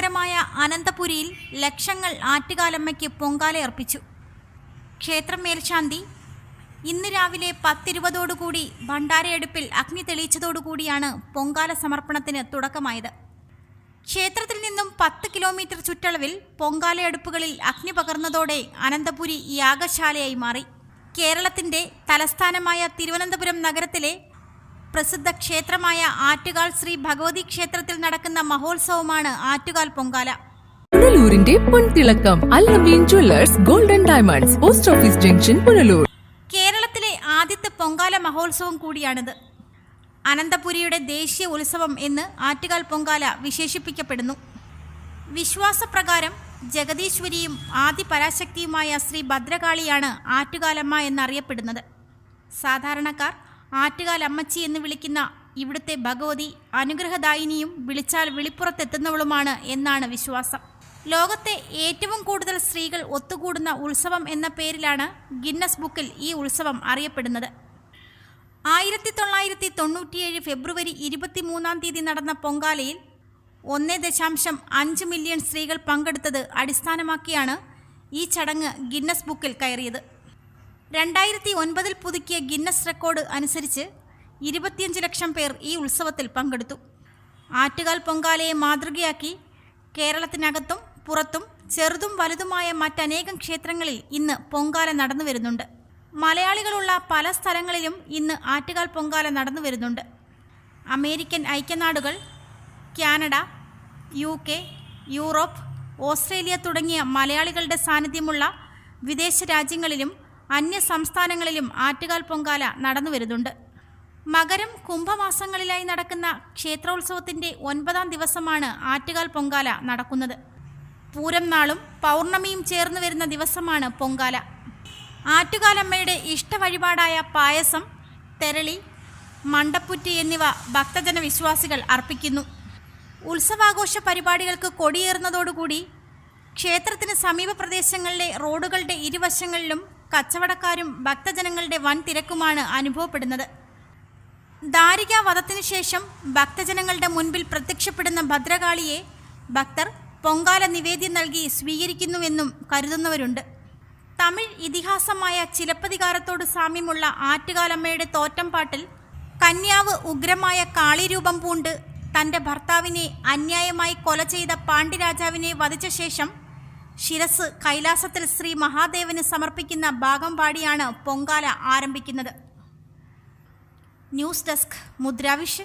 നഗരമായ അനന്തപുരിയിൽ ലക്ഷങ്ങൾ ആറ്റുകാലമ്മയ്ക്ക് പൊങ്കാല അർപ്പിച്ചു. ക്ഷേത്രം മേൽശാന്തി ഇന്ന് രാവിലെ പത്തിരുപതോടുകൂടി ഭണ്ഡാരയെടുപ്പിൽ അഗ്നി തെളിയിച്ചതോടുകൂടിയാണ് പൊങ്കാല സമർപ്പണത്തിന് തുടക്കമായത്. ക്ഷേത്രത്തിൽ നിന്നും പത്ത് കിലോമീറ്റർ ചുറ്റളവിൽ പൊങ്കാലയടുപ്പുകളിൽ അഗ്നി പകർന്നതോടെ അനന്തപുരി യാഗശാലയായി മാറി. കേരളത്തിന്റെ തലസ്ഥാനമായ തിരുവനന്തപുരം നഗരത്തിലെ പ്രസിദ്ധ ക്ഷേത്രമായ ആറ്റുകാൽ ശ്രീ ഭഗവതി ക്ഷേത്രത്തിൽ നടക്കുന്ന മഹോത്സവമാണ് ആറ്റുകാൽ പൊങ്കാല. പുനലൂരിന്റെ പൊൻതിളക്കം Allameen jewellers golden diamonds post office junction Punalur. കേരളത്തിലെ ആദ്യത്തെ പൊങ്കാല മഹോത്സവം കൂടിയാണിത്. അനന്തപുരിയുടെ ദേശീയ ഉത്സവം എന്ന് ആറ്റുകാൽ പൊങ്കാല വിശേഷിപ്പിക്കപ്പെടുന്നു. വിശ്വാസപ്രകാരം ജഗദീശ്വരിയും ആദിപരാശക്തിയുമായ ശ്രീ ഭദ്രകാളിയാണ് ആറ്റുകാലമ്മ എന്നറിയപ്പെടുന്നത്. സാധാരണക്കാർ ആറ്റുകാൽ അമ്മച്ചി എന്ന് വിളിക്കുന്ന ഇവിടുത്തെ ഭഗവതി അനുഗ്രഹദായിനിയും വിളിച്ചാൽ വിളിപ്പുറത്തെത്തുന്നവളുമാണ് എന്നാണ് വിശ്വാസം. ലോകത്തെ ഏറ്റവും കൂടുതൽ സ്ത്രീകൾ ഒത്തുകൂടുന്ന ഉത്സവം എന്ന പേരിലാണ് ഗിന്നസ് ബുക്കിൽ ഈ ഉത്സവം അറിയപ്പെടുന്നത്. ആയിരത്തി തൊള്ളായിരത്തി തൊണ്ണൂറ്റിയേഴ് ഫെബ്രുവരി ഇരുപത്തിമൂന്നാം തീയതി നടന്ന പൊങ്കാലയിൽ ഒന്ന് ദശാംശം അഞ്ച് മില്യൺ സ്ത്രീകൾ പങ്കെടുത്തത് അടിസ്ഥാനമാക്കിയാണ് ഈ ചടങ്ങ് ഗിന്നസ് ബുക്കിൽ കയറിയത്. രണ്ടായിരത്തി ഒൻപതിൽ പുതുക്കിയ ഗിന്നസ് റെക്കോർഡ് അനുസരിച്ച് ഇരുപത്തിയഞ്ച് ലക്ഷം പേർ ഈ ഉത്സവത്തിൽ പങ്കെടുത്തു. ആറ്റുകാൽ പൊങ്കാലയെ മാതൃകയാക്കി കേരളത്തിനകത്തും പുറത്തും ചെറുതും വലുതുമായ മറ്റനേകം ക്ഷേത്രങ്ങളിൽ ഇന്ന് പൊങ്കാല നടന്നു വരുന്നുണ്ട്. മലയാളികളുള്ള പല സ്ഥലങ്ങളിലും ഇന്ന് ആറ്റുകാൽ പൊങ്കാല നടന്നു വരുന്നുണ്ട്. American ഐക്യനാടുകൾ Canada U K Europe Australia തുടങ്ങിയ മലയാളികളുടെ സാന്നിധ്യമുള്ള വിദേശ രാജ്യങ്ങളിലും അന്യ സംസ്ഥാനങ്ങളിലും ആറ്റുകാൽ പൊങ്കാല നടന്നു വരുന്നുണ്ട്. മകരം കുംഭമാസങ്ങളിലായി നടക്കുന്ന ക്ഷേത്രോത്സവത്തിന്റെ ഒൻപതാം ദിവസമാണ് ആറ്റുകാൽ പൊങ്കാല നടക്കുന്നത്. പൂരം നാളും പൗർണമിയും ചേർന്ന് വരുന്ന ദിവസമാണ് പൊങ്കാല. ആറ്റുകാലമ്മയുടെ ഇഷ്ട വഴിപാടായ പായസം തെരളി മണ്ടപ്പുറ്റ് എന്നിവ ഭക്തജന വിശ്വാസികൾ അർപ്പിക്കുന്നു. ഉത്സവാഘോഷ പരിപാടികൾക്ക് കൊടിയേറുന്നതോടുകൂടി ക്ഷേത്രത്തിന് സമീപ പ്രദേശങ്ങളിലെ റോഡുകളുടെ ഇരുവശങ്ങളിലും കച്ചവടക്കാരും ഭക്തജനങ്ങളുടെ വൻ തിരക്കുമാണ് അനുഭവപ്പെടുന്നത്. ദാരിക വധത്തിനു ശേഷം ഭക്തജനങ്ങളുടെ മുൻപിൽ പ്രത്യക്ഷപ്പെടുന്ന ഭദ്രകാളിയെ ഭക്തർ പൊങ്കാല നിവേദ്യം നൽകി സ്വീകരിക്കുന്നുവെന്നും കരുതുന്നവരുണ്ട്. തമിഴ് ഇതിഹാസമായ ചിലപ്പതികാരത്തോട് സാമ്യമുള്ള ആറ്റുകാലമ്മയുടെ തോറ്റംപാട്ടിൽ കന്യാവ് ഉഗ്രമായ കാളിരൂപം പൂണ്ട് തന്റെ ഭർത്താവിനെ അന്യായമായി കൊല ചെയ്ത പാണ്ഡ്യരാജാവിനെ വധിച്ച ശേഷം ശിരസ് കൈലാസത്തിൽ ശ്രീ മഹാദേവന് സമർപ്പിക്കുന്ന ഭാഗം പാടിയാണ് പൊങ്കാല ആരംഭിക്കുന്നത്. News desk മുദ്രാവിഷ്.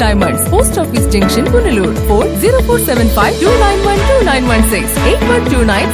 diamonds, Post Office Junction, Punalur, 4 0475 291 2916 8129